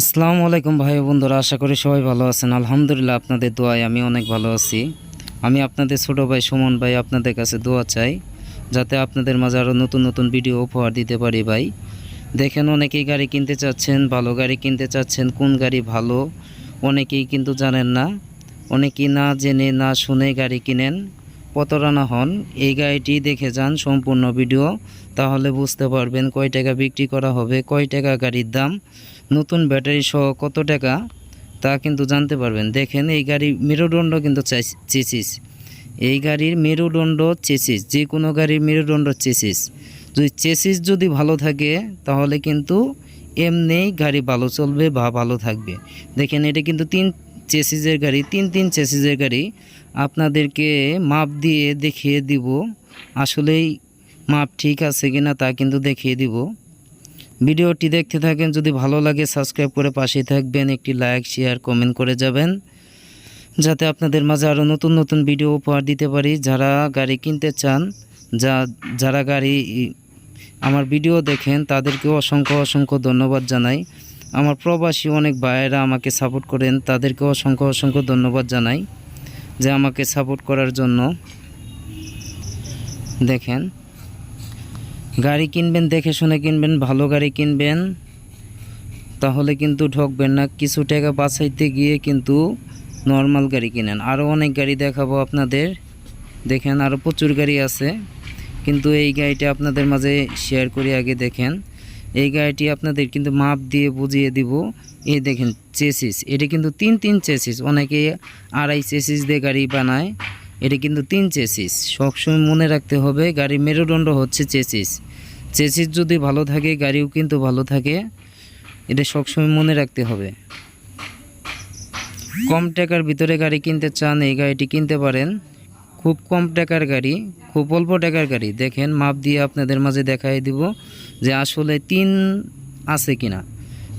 আসসালামু আলাইকুম ভাই বন্ধুরা, আশা করি সবাই ভালো আছেন। আলহামদুলিল্লাহ আপনাদের দোয়ায় আমি অনেক ভালো আছি। আমি আপনাদের ছোট ভাই সুমন ভাই আপনাদের কাছে দোয়া চাই, যাতে আপনাদের মাঝে আরও নতুন নতুন ভিডিও উপহার দিতে পারি ভাই। দেখেন অনেকেই গাড়ি কিনতে চাচ্ছেন, ভালো গাড়ি কিনতে চাচ্ছেন, কোন গাড়ি ভালো অনেকেই কিন্তু জানেন না। অনেকেই না জেনে, না শুনে গাড়ি কিনেন, প্রতারণা হন। এই গাড়িটি দেখে যান সম্পূর্ণ ভিডিও, তাহলে বুঝতে পারবেন কয় টাকা বিক্রি করা হবে, কয় টাকা গাড়ির দাম নতুন ব্যাটারি সহ কত টাকা, তা কিন্তু জানতে পারবেন। দেখেন, এই গাড়ি মেরুদণ্ড কিন্তু চেসিস। এই গাড়ির মেরুদণ্ড চেসিস যে কোনো গাড়ির মেরুদণ্ড চেসিস। যদি চেসিস যদি ভালো থাকে, তাহলে কিন্তু এমনি গাড়ি ভালো চলবে বা ভালো থাকবে। দেখেন, এটা কিন্তু তিন চেসিসের গাড়ি, তিন তিন চেসিসের গাড়ি। আপনাদেরকে মাপ দিয়ে দেখিয়ে দিব, আসলেই মাপ ঠিক আছে কিনা তা কিন্তু দেখিয়ে দিব। ভিডিওটি দেখতে থাকেন, যদি ভালো লাগে সাবস্ক্রাইব করে পাশেই থাকবেন, একটি লাইক, শেয়ার, কমেন্ট করে যাবেন, যাতে আপনাদের মাঝে আরও নতুন নতুন ভিডিও উপহার দিতে পারি। যারা গাড়ি কিনতে চান, যা, যারা গাড়ি আমার ভিডিও দেখেন, তাদেরকেও অসংখ্য অসংখ্য ধন্যবাদ জানাই। আমার প্রবাসী অনেক ভাইয়েরা আমাকে সাপোর্ট করেন, তাদেরকেও অসংখ্য অসংখ্য ধন্যবাদ জানাই যে আমাকে সাপোর্ট করার জন্য। দেখেন গাড়ি কিনবেন, দেখে শুনে কিনবেন, ভালো গাড়ি কিনবেন, তাহলে কিন্তু ঠকবেন না। কিছু টাকা বাঁচাইতে গিয়ে কিন্তু নর্মাল গাড়ি কিনেন। আরও অনেক গাড়ি দেখাবো আপনাদের। দেখেন আরও প্রচুর গাড়ি আছে। কিন্তু এই গাড়িটা আপনাদের মাঝে শেয়ার করে আগে, দেখেন। এই গাড়িটি আপনাদের কিন্তু মাপ দিয়ে বুঝিয়ে দিব। এই দেখেন চেসিস এটা কিন্তু তিন তিন চেসিস অনেকে আড়াই চেসিস দিয়ে গাড়ি বানায়। এটা কিন্তু তিন চেসিস। সবসময় মনে রাখতে হবে গাড়ির মেরুদণ্ড হচ্ছে চেসিস। চেসিস যদি ভালো থাকে, গাড়িও কিন্তু ভালো থাকে। এটা সবসময় মনে রাখতে হবে। কম টাকার ভিতরে গাড়ি কিনতে চান, এই গাড়িটি কিনতে পারেন। খুব কম টাকার গাড়ি, খুব অল্প টাকার গাড়ি। দেখেন, মাপ দিয়ে আপনাদের মাঝে দেখাই দিব যে আসলে তিন আছে কিনা।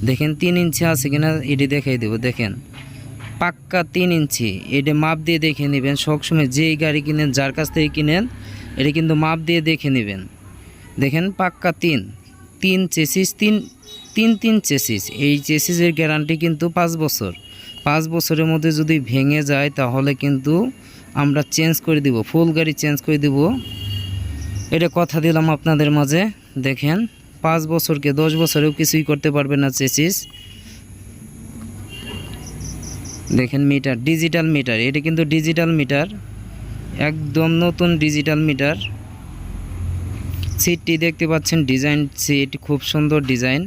দেখেন, তিন ইঞ্চি আছে কিনা, এটি দেখাই দেব। দেখেন পাক্কা তিন ইঞ্চি। এটা মাপ দিয়ে দেখে নেবেন। সবসময় যেই গাড়ি কিনেন, যার কাছ থেকে কিনেন, এটা কিন্তু মাপ দিয়ে দেখে নেবেন। দেখেন, পাক্কা তিন। তিন চেসিস, তিন তিন তিন চেসিস। এই চেসিসের গ্যারান্টি কিন্তু পাঁচ বছর। পাঁচ বছরের মধ্যে যদি ভেঙে যায়, তাহলে কিন্তু আমরা চেঞ্জ করে দিব, ফুল গাড়ি চেঞ্জ করে দিব। এটা কথা দিলাম আপনাদের মাঝে। দেখেন, পাঁচ বছরকে দশ বছরেও কিছুই করতে পারবে না চেসিস। দেখেন মিটার ডিজিটাল মিটার, এটা কিন্তু ডিজিটাল মিটার, একদম নতুন ডিজিটাল মিটার। সিটটি দেখতে পাচ্ছেন ডিজাইন সিট খুব সুন্দর ডিজাইন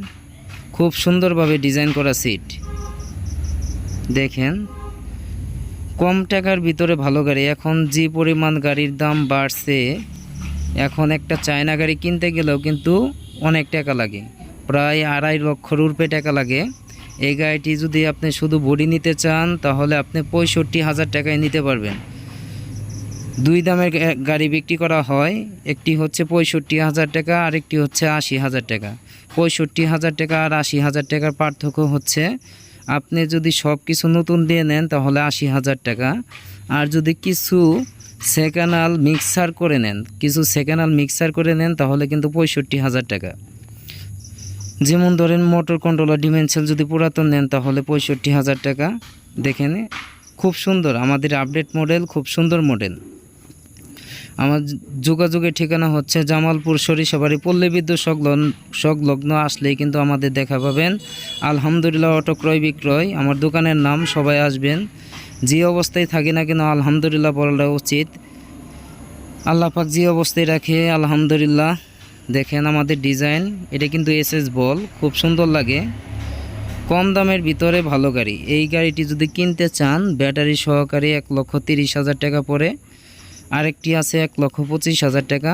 খুব সুন্দরভাবে ডিজাইন করা সিট দেখেন, কম টাকার ভিতরে ভালো গাড়ি, এখন যে পরিমাণ গাড়ির দাম বাড়ছে, এখন একটা চায়না গাড়ি কিনতে গেলেও কিন্তু অনেক টাকা লাগে, প্রায় আড়াই লক্ষ উপরে টাকা লাগে। এই গাড়িটি যদি আপনি শুধু বডি নিতে চান, তাহলে আপনি পঁয়ষট্টি হাজার টাকায় নিতে পারবেন। দুই দামের গাড়ি বিক্রি করা হয়। একটি হচ্ছে পঁয়ষট্টি হাজার টাকা আর একটি হচ্ছে আশি হাজার টাকা। পঁয়ষট্টি হাজার টাকা আর আশি হাজার টাকার পার্থক্য হচ্ছে, আপনি যদি সব কিছু নতুন দিয়ে নেন, তাহলে আশি হাজার টাকা। আর যদি কিছু সেকেন্ডাল মিক্সার করে নেন, কিছু সেকেন্ডাল মিক্সার করে নেন, তাহলে কিন্তু পঁয়ষট্টি হাজার টাকা। যেমন ধরেন মোটর কন্ট্রোলার ডিমেনশাল যদি পুরাতন নেন, তাহলে পঁয়ষট্টি হাজার টাকা। দেখেন, খুব সুন্দর। আমাদের আপডেট মডেল খুব সুন্দর মডেল আমার যোগাযোগের ঠিকানা হচ্ছে জামালপুর সরিষাবাড়ি, পল্লী বিদ্যুৎ সংলগ্ন সংলগ্ন আসলেই কিন্তু আমাদের দেখা পাবেন। আলহামদুলিল্লাহ, অটো ক্রয় বিক্রয়। আমার দোকানের নাম, সবাই আসবেন। যে অবস্থায় থাকি না কেন, আলহামদুলিল্লাহ বলা উচিত। আল্লাহ পাক যে অবস্থায় রাখে, আলহামদুলিল্লাহ। দেখেন আমাদের ডিজাইন, এটা কিন্তু এসএস বল, খুব সুন্দর লাগে। কম দামের ভিতরে ভালো গাড়ি। এই গাড়িটি যদি কিনতে চান, ব্যাটারি সহকারে এক লক্ষ তিরিশ হাজার টাকা পড়ে। আরেকটি আছে এক লক্ষ পঁচিশ হাজার টাকা।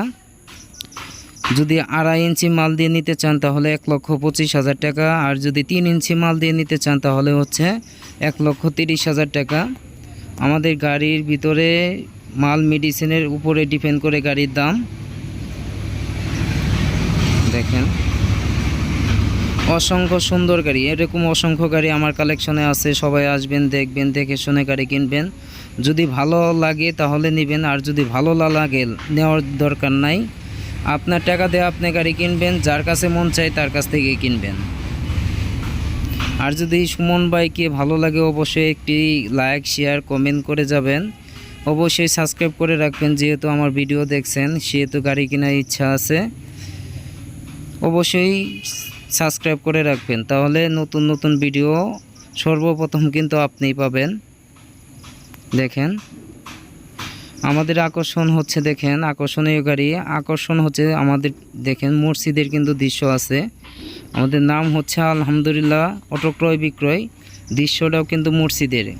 যদি আড়াই ইঞ্চি মাল দিয়ে নিতে চান, তাহলে এক লক্ষ পঁচিশ হাজার টাকা। আর যদি তিন ইঞ্চি মাল দিয়ে নিতে চান, তাহলে হচ্ছে এক লক্ষ তিরিশ হাজার টাকা। আমাদের গাড়ির ভিতরে মাল, মেডিসিনের উপরে ডিপেন্ড করে গাড়ির দাম। দেখেন। অসংখ্য সুন্দর গাড়ি, এরকম অসংখ্য গাড়ি আমার কালেকশনে আছে। সবাই আসবেন, দেখবেন, দেখে শুনে গাড়ি কিনবেন। যদি ভালো লাগে তাহলে নেবেন, আর যদি ভালো না লাগে নেওয়ার দরকার নাই। আপনার টাকা দিয়ে আপনি গাড়ি কিনবেন, যার কাছে মন চাই তার কাছ থেকে কিনবেন। আর যদি সুমন ভাইকে ভালো লাগে, অবশ্যই একটি লাইক শেয়ার কমেন্ট করে যাবেন। অবশ্যই সাবস্ক্রাইব করে রাখবেন, যেহেতু আমার ভিডিও দেখছেন, সেহেতু গাড়ি কেনার ইচ্ছা আছে। অবশ্যই সাবস্ক্রাইব করে রাখবেন। তাহলে নতুন নতুন ভিডিও সর্বপ্রথম কিন্তু আপনিই পাবেন। দেখেন, আমাদের আকর্ষণ হচ্ছে দেখেন, আকর্ষণীয় গাড়ি। আকর্ষণ হচ্ছে আমাদের, দেখেন, মসজিদের কিন্তু দৃশ্য আছে। আমাদের নাম হচ্ছে আলহামদুলিল্লাহ অটো ক্রয় বিক্রয়। দৃশ্যটাও কিন্তু মসজিদের।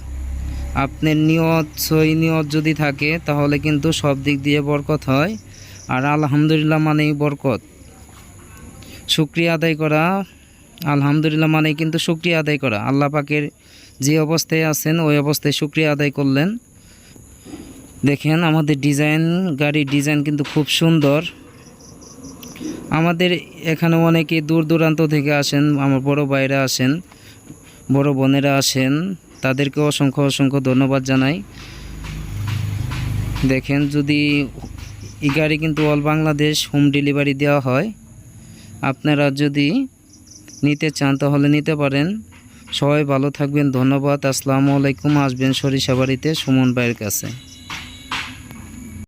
আপনার নিয়ত, সই নিয়ত যদি থাকে, তাহলে কিন্তু সব দিক দিয়ে বরকত হয়। আর আলহামদুলিল্লাহ মানেই বরকত। শুক্রিয়া আদায় করা, আলহামদুলিল্লাহ মানে কিন্তু শুক্রিয়া আদায় করা। আল্লাহ পাকের যে অবস্থায় আছেন, ওই অবস্থায় শুক্রিয়া আদায় করলেন। দেখেন, আমাদের ডিজাইন, গাড়ির ডিজাইন কিন্তু খুব সুন্দর। আমাদের এখানে অনেকে দূর দূরান্ত থেকে আসেন, আমার বড় ভাইরা আসেন, বড় বোনেরা আসেন, তাদেরকে অসংখ্য অসংখ্য ধন্যবাদ জানাই। দেখেন, যদি এই গাড়ি কিন্তু অল বাংলাদেশ হোম ডেলিভারি দেওয়া হয় আপনারা যদি নিতে চান, তাহলে নিতে পারেন। সবাই ভালো থাকবেন, ধন্যবাদ। আসসালামু আলাইকুম, আসবেন সরিষাবাড়িতে সুমন ভাইয়ের কাছে।